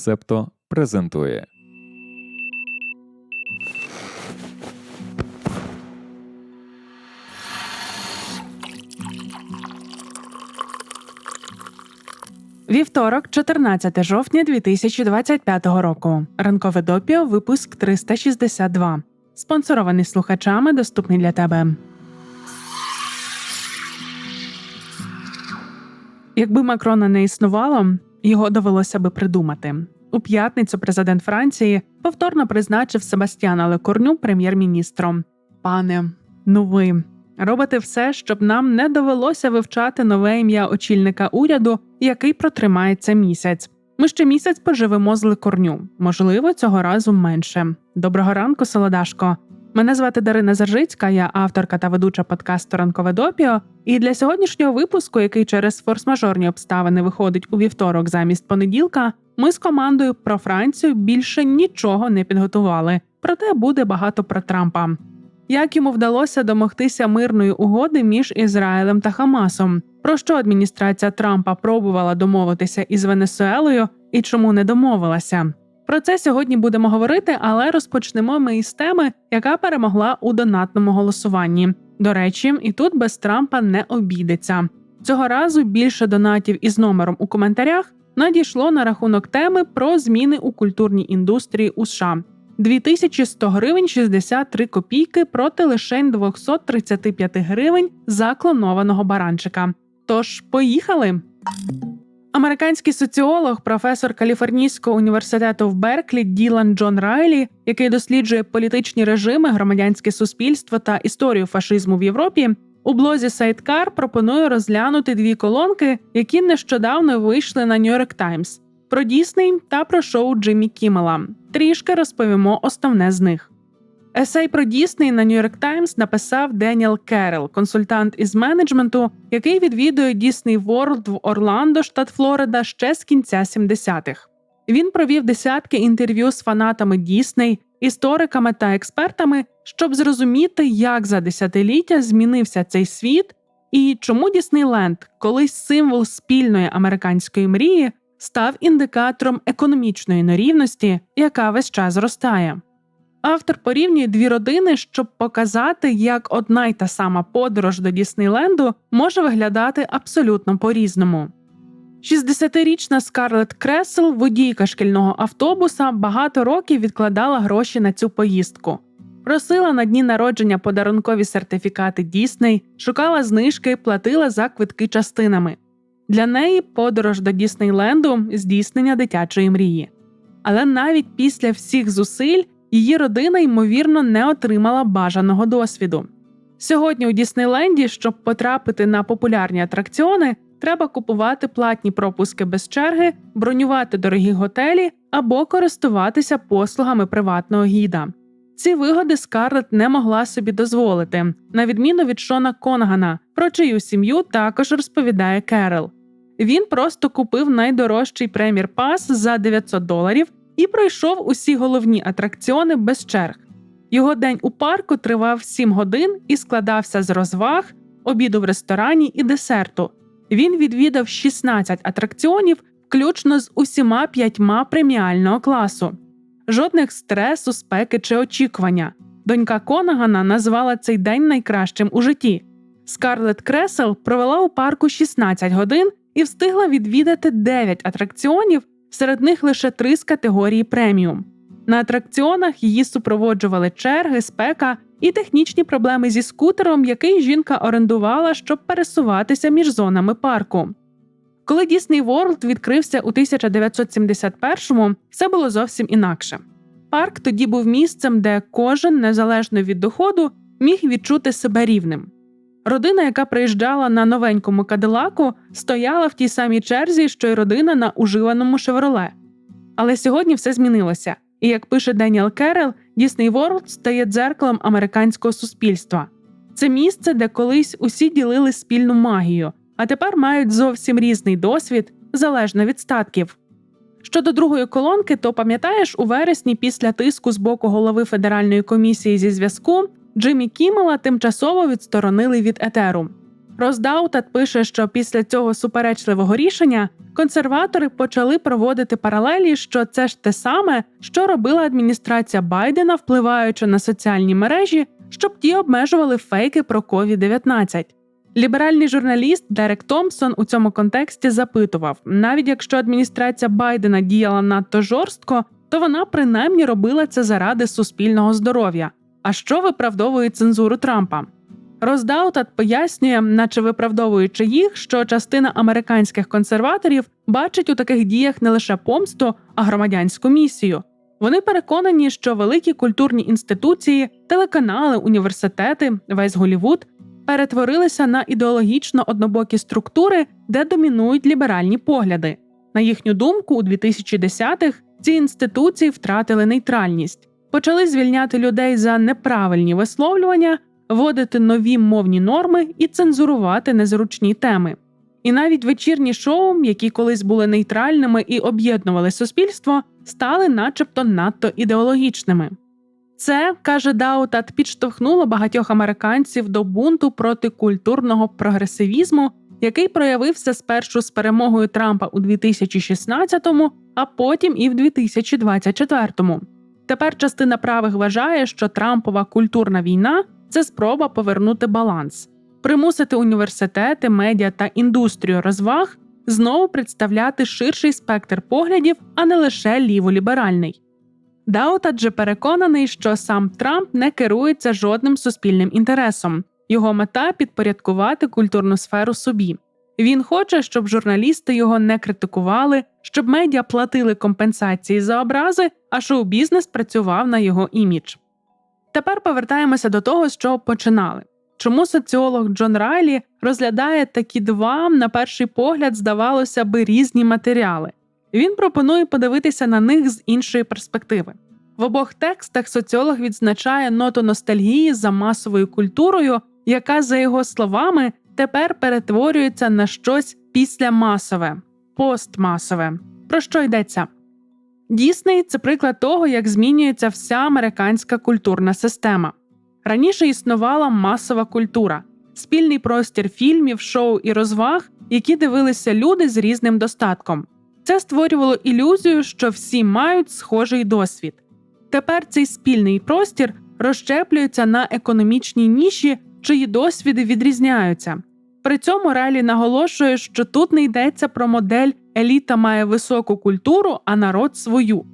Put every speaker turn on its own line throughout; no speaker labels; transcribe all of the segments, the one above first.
Септо презентує.
Вівторок, 14 жовтня 2025 року. Ранкове допіо, випуск 362. Спонсорований слухачами, доступний для тебе. Якби Макрона не існувало, його довелося би придумати. У п'ятницю президент Франції повторно призначив Себастьяна Лекорню прем'єр-міністром. Пане, ну ви робите все, щоб нам не довелося вивчати нове ім'я очільника уряду, який протримається місяць. Ми ще місяць поживемо з Лекорню, можливо, цього разу менше. Доброго ранку, Солодашко. Мене звати Дарина Заржицька, я авторка та ведуча подкасту Ранкове допіо. І для сьогоднішнього випуску, який через форс-мажорні обставини виходить у вівторок замість понеділка, ми з командою про Францію більше нічого не підготували. Проте буде багато про Трампа. Як йому вдалося домогтися мирної угоди між Ізраїлем та Хамасом? Про що адміністрація Трампа пробувала домовитися із Венесуелою і чому не домовилася? Про це сьогодні будемо говорити, але розпочнемо ми із теми, яка перемогла у донатному голосуванні. До речі, і тут без Трампа не обійдеться. Цього разу більше донатів із номером у коментарях надійшло на рахунок теми про зміни у культурній індустрії у США. 2100 гривень 63 копійки проти лишень 235 гривень за клонованого баранчика. Тож поїхали. Американський соціолог, професор Каліфорнійського університету в Берклі Ділан Джон Райлі, який досліджує політичні режими, громадянське суспільство та історію фашизму в Європі, у блозі Сайткар пропонує розглянути дві колонки, які нещодавно вийшли на York Times про Дісней та про шоу Джиммі Кіммела. Трішки розповімо основне з них. Есей про Дісней на New York Times написав Деніел Керел, консультант із менеджменту, який відвідує Disney World в Орландо, штат Флорида, ще з кінця 70-х. Він провів десятки інтерв'ю з фанатами Дісней, істориками та експертами, щоб зрозуміти, як за десятиліття змінився цей світ і чому Діснейленд, колись символ спільної американської мрії, став індикатором економічної нерівності, яка весь час зростає. Автор порівнює дві родини, щоб показати, як одна й та сама подорож до Діснейленду може виглядати абсолютно по-різному. 60-річна Скарлет Кресел, водійка шкільного автобуса, багато років відкладала гроші на цю поїздку. Просила на дні народження подарункові сертифікати Дісней, шукала знижки, платила за квитки частинами. Для неї подорож до Діснейленду здійснення дитячої мрії. Але навіть після всіх зусиль її родина ймовірно не отримала бажаного досвіду. Сьогодні у Діснейленді, щоб потрапити на популярні атракціони, треба купувати платні пропуски без черги, бронювати дорогі готелі або користуватися послугами приватного гіда. Ці вигоди Скарлет не могла собі дозволити, на відміну від Шона Конгана, про чию сім'ю також розповідає Керел. Він просто купив найдорожчий премір пас за 900 доларів і пройшов усі головні атракціони без черг. Його день у парку тривав 7 годин і складався з розваг, обіду в ресторані і десерту. Він відвідав 16 атракціонів, включно з усіма п'ятьма преміального класу. Жодних стресу, спеки чи очікування. Донька Конагана назвала цей день найкращим у житті. Скарлет Кресел провела у парку 16 годин і встигла відвідати 9 атракціонів, серед них лише три з категорії преміум. На атракціонах її супроводжували черги, спека і технічні проблеми зі скутером, який жінка орендувала, щоб пересуватися між зонами парку. Коли Disney World відкрився у 1971-му, все було зовсім інакше. Парк тоді був місцем, де кожен, незалежно від доходу, міг відчути себе рівним. Родина, яка приїжджала на новенькому кадилаку, стояла в тій самій черзі, що й родина на уживаному шевроле. Але сьогодні все змінилося, і як пише Деніел Керел, Disney World стає дзеркалом американського суспільства. Це місце, де колись усі ділили спільну магію, а тепер мають зовсім різний досвід залежно від статків. Щодо другої колонки, то пам'ятаєш, у вересні після тиску з боку голови Федеральної комісії зі зв'язку Джиммі Кіммела тимчасово відсторонили від етеру. Роздаутат пише, що після цього суперечливого рішення консерватори почали проводити паралелі, що це ж те саме, що робила адміністрація Байдена, впливаючи на соціальні мережі, щоб ті обмежували фейки про COVID-19. Ліберальний журналіст Дерек Томпсон у цьому контексті запитував: навіть якщо адміністрація Байдена діяла надто жорстко, то вона принаймні робила це заради суспільного здоров'я. А що виправдовує цензуру Трампа? Роздаутат пояснює, наче виправдовуючи їх, що частина американських консерваторів бачить у таких діях не лише помсту, а громадянську місію. Вони переконані, що великі культурні інституції, телеканали, університети, весь Голівуд перетворилися на ідеологічно однобокі структури, де домінують ліберальні погляди. На їхню думку, у 2010-х ці інституції втратили нейтральність, почали звільняти людей за неправильні висловлювання, вводити нові мовні норми і цензурувати незручні теми. І навіть вечірні шоу, які колись були нейтральними і об'єднували суспільство, стали начебто надто ідеологічними. Це каже Даутат, підштовхнуло багатьох американців до бунту проти культурного прогресивізму, який проявився спершу з перемогою Трампа у 2016-му, а потім і в 2024-му. Тепер частина правих вважає, що Трампова культурна війна це спроба повернути баланс, примусити університети, медіа та індустрію розваг знову представляти ширший спектр поглядів, а не лише ліволіберальний. Даут же переконаний, що сам Трамп не керується жодним суспільним інтересом. Його мета підпорядкувати культурну сферу собі. Він хоче, щоб журналісти його не критикували, щоб медіа платили компенсації за образи, а шоу-бізнес працював на його імідж. Тепер повертаємося до того, з чого починали. Чому соціолог Джон Райлі розглядає такі два, на перший погляд, здавалося би, різні матеріали? Він пропонує подивитися на них з іншої перспективи. В обох текстах соціолог відзначає ноту ностальгії за масовою культурою, яка, за його словами, тепер перетворюється на щось післямасове, постмасове. Про що йдеться? Дісней це приклад того, як змінюється вся американська культурна система. Раніше існувала масова культура, спільний простір фільмів, шоу і розваг, які дивилися люди з різним достатком. Це створювало ілюзію, що всі мають схожий досвід. Тепер цей спільний простір розщеплюється на економічні ніші, чиї досвіди відрізняються. При цьому Релі наголошує, що тут не йдеться про модель еліта має високу культуру, а народ свою.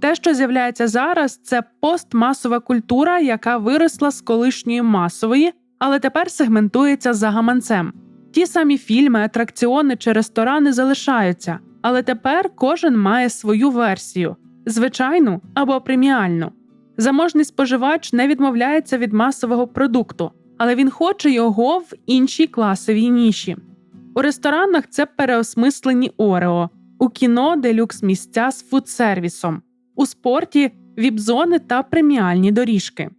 Те, що з'являється зараз, це постмасова культура, яка виросла з колишньої масової, але тепер сегментується за гаманцем. Ті самі фільми, атракціони чи ресторани залишаються, але тепер кожен має свою версію звичайну або преміальну. Заможний споживач не відмовляється від масового продукту, але він хоче його в іншій класовій ніші. У ресторанах це переосмислені Орео, у кіно делюкс місця з фудсервісом, у спорті віп-зони та преміальні доріжки.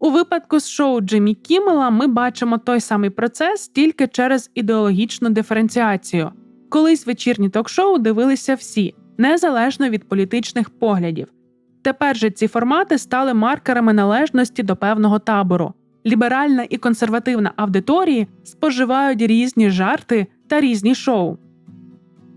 У випадку з шоу Джиммі Кіммела ми бачимо той самий процес тільки через ідеологічну диференціацію. Колись вечірні ток-шоу дивилися всі, незалежно від політичних поглядів. Тепер же ці формати стали маркерами належності до певного табору. Ліберальна і консервативна аудиторії споживають різні жарти та різні шоу.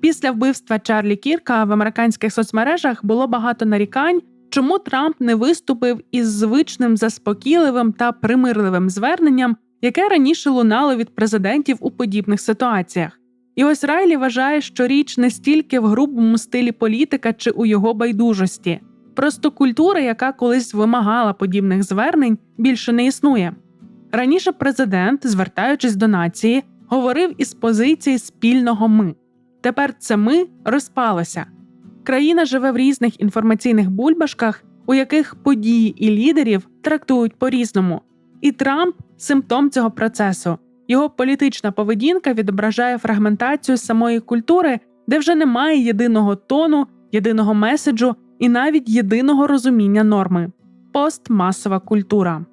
Після вбивства Чарлі Кірка в американських соцмережах було багато нарікань, чому Трамп не виступив із звичним заспокійливим та примирливим зверненням, яке раніше лунало від президентів у подібних ситуаціях. І ось Райлі вважає, що річ не стільки в грубому стилі політика чи у його байдужості. Просто культура, яка колись вимагала подібних звернень, більше не існує. Раніше президент, звертаючись до нації, говорив із позиції спільного ми. Тепер це ми розпалося. Країна живе в різних інформаційних бульбашках, у яких події і лідерів трактують по-різному. І Трамп симптом цього процесу. Його політична поведінка відображає фрагментацію самої культури, де вже немає єдиного тону, єдиного меседжу і навіть єдиного розуміння норми постмасова культура.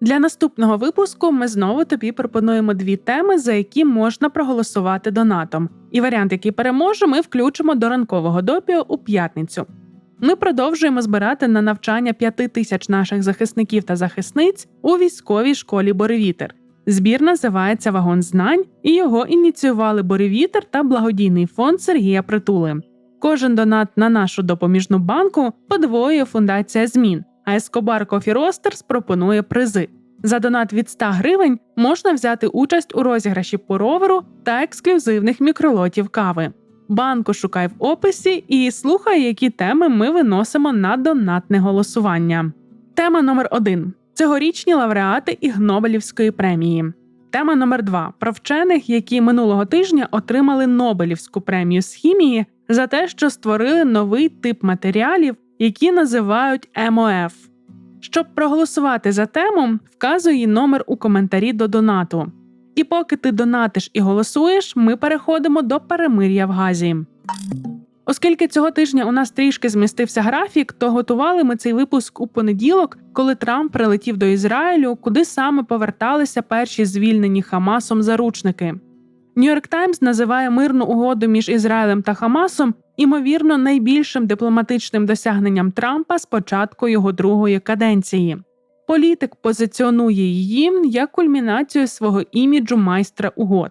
Для наступного випуску ми знову тобі пропонуємо дві теми, за які можна проголосувати донатом. І варіант, який переможе, ми включимо до ранкового допіо у п'ятницю. Ми продовжуємо збирати на навчання п'яти тисяч наших захисників та захисниць у військовій школі Боревітер. Збір називається Вагон знань, і його ініціювали Боревітер та благодійний фонд Сергія Притули. Кожен донат на нашу допоміжну банку подвоює фундація змін. А Escobar Coffee Roasters пропонує призи. За донат від 100 гривень можна взяти участь у розіграші по роверу та ексклюзивних мікролотів кави. Банку шукай в описі і слухай, які теми ми виносимо на донатне голосування. Тема номер 1 цьогорічні лауреати Ігнобелівської премії. Тема номер 2 про вчених, які минулого тижня отримали Нобелівську премію з хімії за те, що створили новий тип матеріалів, які називають МОФ. Щоб проголосувати за тему, вказуй її номер у коментарі до донату. І поки ти донатиш і голосуєш, ми переходимо до перемир'я в Газі. Оскільки цього тижня у нас трішки змістився графік, то готували ми цей випуск у понеділок, коли Трамп прилетів до Ізраїлю, куди саме поверталися перші звільнені Хамасом заручники. Нью-Йорк Таймс називає мирну угоду між Ізраїлем та Хамасом імовірно найбільшим дипломатичним досягненням Трампа з початку його другої каденції. Політик позиціонує її як кульмінацію свого іміджу майстра угод.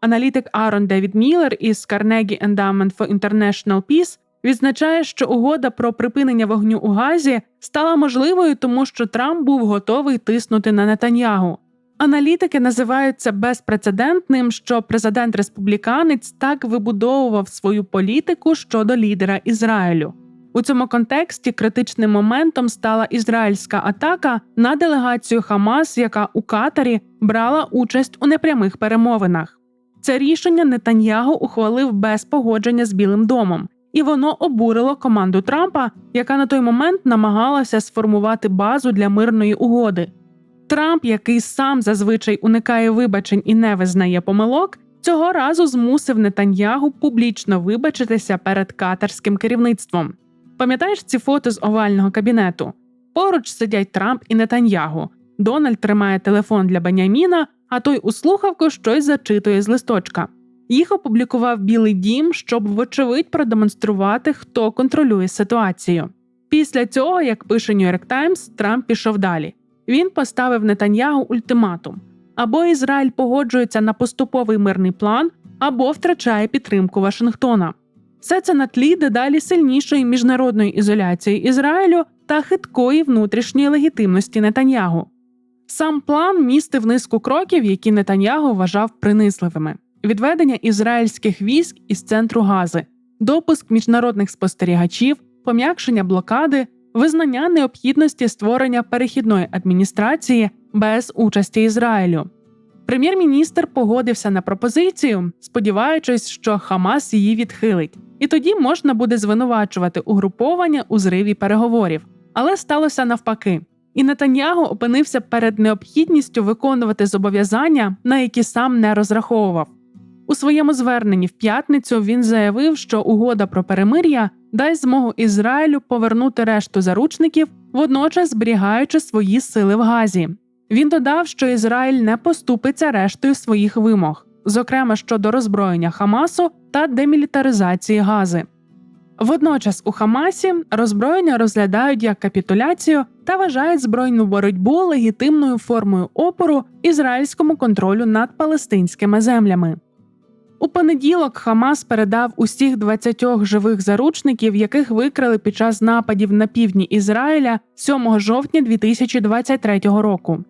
Аналітик Арон Девід Міллер із Carnegie Endowment for International Peace відзначає, що угода про припинення вогню у Газі стала можливою, тому що Трамп був готовий тиснути на Нетаньягу. Аналітики називають це безпрецедентним, що президент республіканець так вибудовував свою політику щодо лідера Ізраїлю. У цьому контексті критичним моментом стала ізраїльська атака на делегацію Хамас, яка у Катарі брала участь у непрямих перемовинах. Це рішення Нетаньягу ухвалив без погодження з Білим домом, і воно обурило команду Трампа, яка на той момент намагалася сформувати базу для мирної угоди. Трамп, який сам зазвичай уникає вибачень і не визнає помилок, цього разу змусив Нетаньягу публічно вибачитися перед катарським керівництвом. Пам'ятаєш ці фото з овального кабінету? Поруч сидять Трамп і Нетаньягу. Дональд тримає телефон для Беняміна, а той у слухавку щось зачитує з листочка. Їх опублікував Білий Дім, щоб, вочевидь, продемонструвати, хто контролює ситуацію. Після цього, як пише York Times, Трамп пішов далі. Він поставив Нетаньягу ультиматум: або Ізраїль погоджується на поступовий мирний план, або втрачає підтримку Вашингтона. Все це на тлі дедалі сильнішої міжнародної ізоляції Ізраїлю та хиткої внутрішньої легітимності Нетаньягу. Сам план містив низку кроків, які Нетаньягу вважав принизливими: відведення ізраїльських військ із центру Гази, допуск міжнародних спостерігачів, пом'якшення блокади, визнання необхідності створення перехідної адміністрації без участі Ізраїлю. Прем'єр-міністр погодився на пропозицію, сподіваючись, що Хамас її відхилить, і тоді можна буде звинувачувати угруповання у зриві переговорів. Але сталося навпаки. І Нетаньягу опинився перед необхідністю виконувати зобов'язання, на які сам не розраховував. У своєму зверненні в п'ятницю він заявив, що угода про перемир'я дасть змогу Ізраїлю повернути решту заручників, водночас зберігаючи свої сили в Газі. Він додав, що Ізраїль не поступиться рештою своїх вимог, зокрема щодо роззброєння Хамасу та демілітаризації Гази. Водночас у Хамасі роззброєння розглядають як капітуляцію та вважають збройну боротьбу легітимною формою опору ізраїльському контролю над палестинськими землями. У понеділок Хамас передав усіх 20 живих заручників, яких викрали під час нападів на півдні Ізраїля 7 жовтня 2023 року.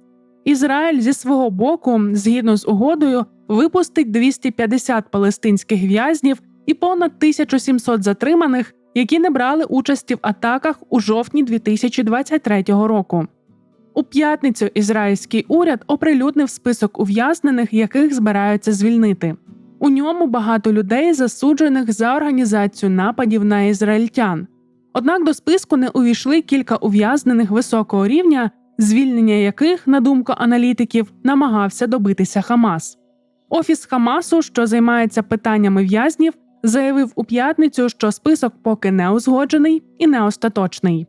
Ізраїль зі свого боку, згідно з угодою, випустить 250 палестинських в'язнів і понад 1700 затриманих, які не брали участі в атаках у жовтні 2023 року. У п'ятницю ізраїльський уряд оприлюднив список ув'язнених, яких збираються звільнити. У ньому багато людей, засуджених за організацію нападів на ізраїльтян. Однак до списку не увійшли кілька ув'язнених високого рівня, звільнення яких, на думку аналітиків, намагався добитися Хамас. Офіс Хамасу, що займається питаннями в'язнів, заявив у п'ятницю, що список поки не узгоджений і не остаточний.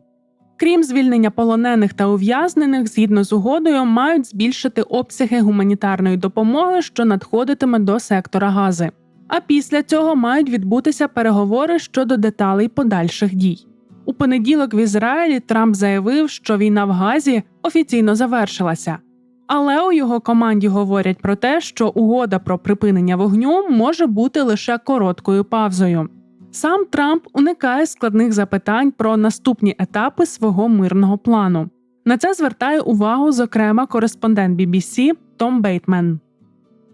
Крім звільнення полонених та ув'язнених, згідно з угодою, мають збільшити обсяги гуманітарної допомоги, що надходитиме до сектора Гази. А після цього мають відбутися переговори щодо деталей подальших дій. У понеділок в Ізраїлі Трамп заявив, що війна в Газі офіційно завершилася. Але у його команді говорять про те, що угода про припинення вогню може бути лише короткою павзою. Сам Трамп уникає складних запитань про наступні етапи свого мирного плану. На це звертає увагу, зокрема, кореспондент BBC Том Бейтмен.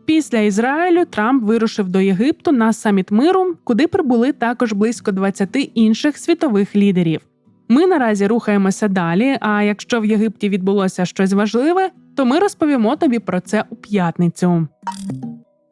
Після Ізраїлю Трамп вирушив до Єгипту на саміт миру, куди прибули також близько 20 інших світових лідерів. Ми наразі рухаємося далі. А якщо в Єгипті відбулося щось важливе, то ми розповімо тобі про це у п'ятницю.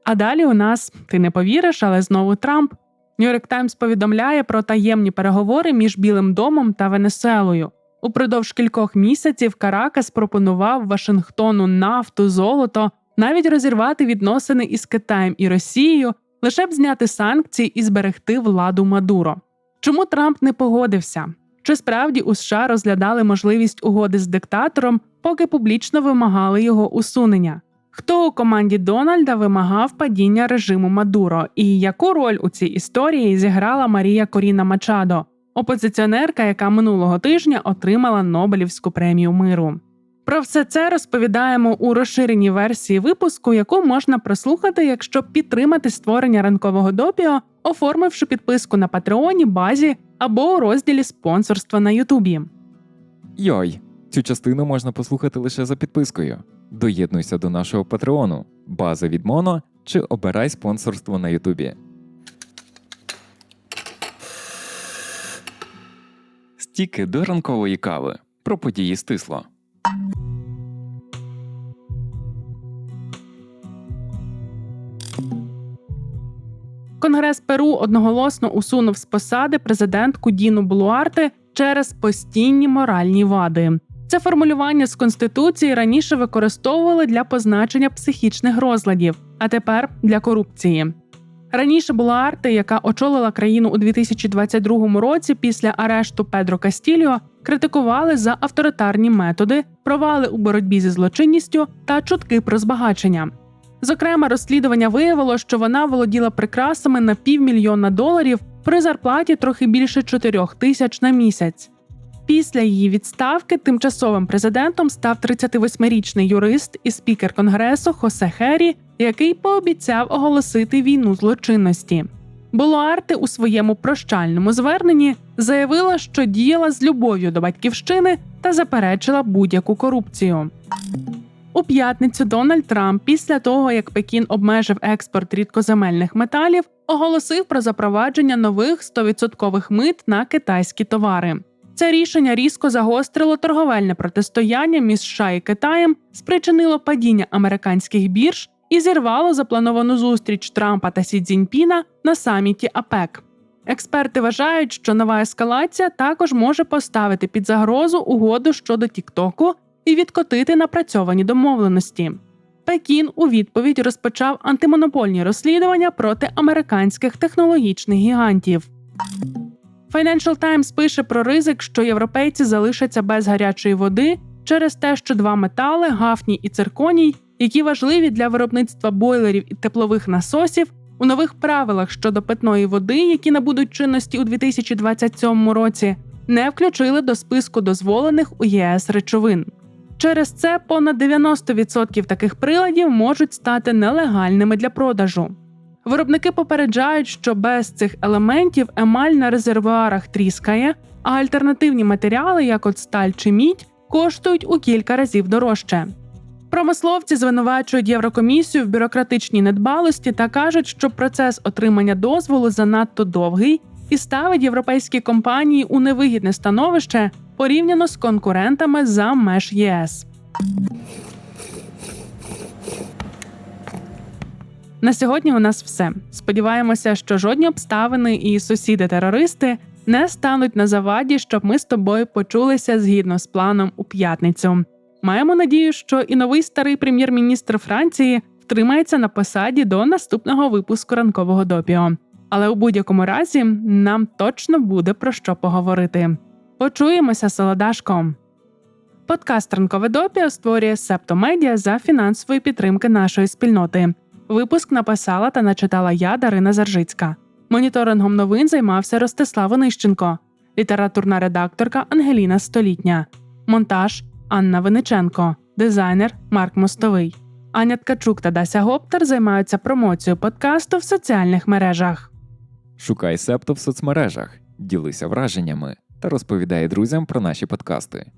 А далі у нас ти не повіриш, але знову Трамп. Нью-Йорк Таймс повідомляє про таємні переговори між Білим домом та Венесуелою. Упродовж кількох місяців Каракас пропонував Вашингтону нафту, золото, навіть розірвати відносини із Китаєм і Росією, лише б зняти санкції і зберегти владу Мадуро. Чому Трамп не погодився? Чи справді у США розглядали можливість угоди з диктатором, поки публічно вимагали його усунення? Хто у команді Дональда вимагав падіння режиму Мадуро, і яку роль у цій історії зіграла Марія Коріна Мачадо, опозиціонерка, яка минулого тижня отримала Нобелівську премію миру? Про все це розповідаємо у розширеній версії випуску, яку можна прослухати, якщо підтримати створення ранкового допіо, оформивши підписку на Патреоні, базі або у розділі спонсорства на Ютубі.
Йой, цю частину можна послухати лише за підпискою. Доєднуйся до нашого патреону, база від Моно чи обирай спонсорство на Ютубі. Стіки до ранкової кави. Про події стисло.
Конгрес Перу одноголосно усунув з посади президентку Діну Булуарте через постійні моральні вади. Це формулювання з конституції раніше використовували для позначення психічних розладів, а тепер для корупції. Раніше Булуарте, яка очолила країну у 2022 році після арешту Педро Кастільо, критикували за авторитарні методи, провали у боротьбі зі злочинністю та чутки про збагачення. Зокрема, розслідування виявило, що вона володіла прикрасами на півмільйона доларів при зарплаті трохи більше 4 тисяч на місяць. Після її відставки тимчасовим президентом став 38-річний юрист і спікер конгресу Хосе Хері, який пообіцяв оголосити війну злочинності. Болуарти у своєму прощальному зверненні заявила, що діяла з любов'ю до батьківщини та заперечила будь-яку корупцію. У п'ятницю Дональд Трамп, після того як Пекін обмежив експорт рідкоземельних металів, оголосив про запровадження нових 100% мит на китайські товари. Це рішення різко загострило торговельне протистояння між США і Китаєм, спричинило падіння американських бірж і зірвало заплановану зустріч Трампа та Сі Цзіньпіна на саміті АПЕК. Експерти вважають, що нова ескалація також може поставити під загрозу угоду щодо Тіктоку і відкотити напрацьовані домовленості. Пекін у відповідь розпочав антимонопольні розслідування проти американських технологічних гігантів. Financial Times пише про ризик, що європейці залишаться без гарячої води через те, що два метали гафній і цирконій, які важливі для виробництва бойлерів і теплових насосів, у нових правилах щодо питної води, які набудуть чинності у 2027 році, не включили до списку дозволених у ЄС речовин. Через це понад 90% таких приладів можуть стати нелегальними для продажу. Виробники попереджають, що без цих елементів емаль на резервуарах тріскає, а альтернативні матеріали, як от сталь чи мідь, коштують у кілька разів дорожче. Промисловці звинувачують Єврокомісію в бюрократичній недбалості та кажуть, що процес отримання дозволу занадто довгий і ставить європейські компанії у невигідне становище порівняно з конкурентами за меж ЄС. На сьогодні у нас все. Сподіваємося, що жодні обставини і сусіди-терористи не стануть на заваді, щоб ми з тобою почулися згідно з планом у п'ятницю. Маємо надію, що і новий старий прем'єр-міністр Франції втримається на посаді до наступного випуску ранкового допіо. Але у будь-якому разі нам точно буде про що поговорити. Почуємося, солодашко! Подкаст Ранкове допіо створює Септомедіа за фінансової підтримки нашої спільноти. Випуск написала та начитала я Дарина Заржицька. Моніторингом новин займався Ростислав Онищенко, літературна редакторка Ангеліна Столітня, монтаж Анна Виниченко, дизайнер Марк Мостовий. Аня Ткачук та Дася Гоптер займаються промоцією подкасту в соціальних мережах.
Шукай септо в соцмережах, ділися враженнями та розповідай друзям про наші подкасти.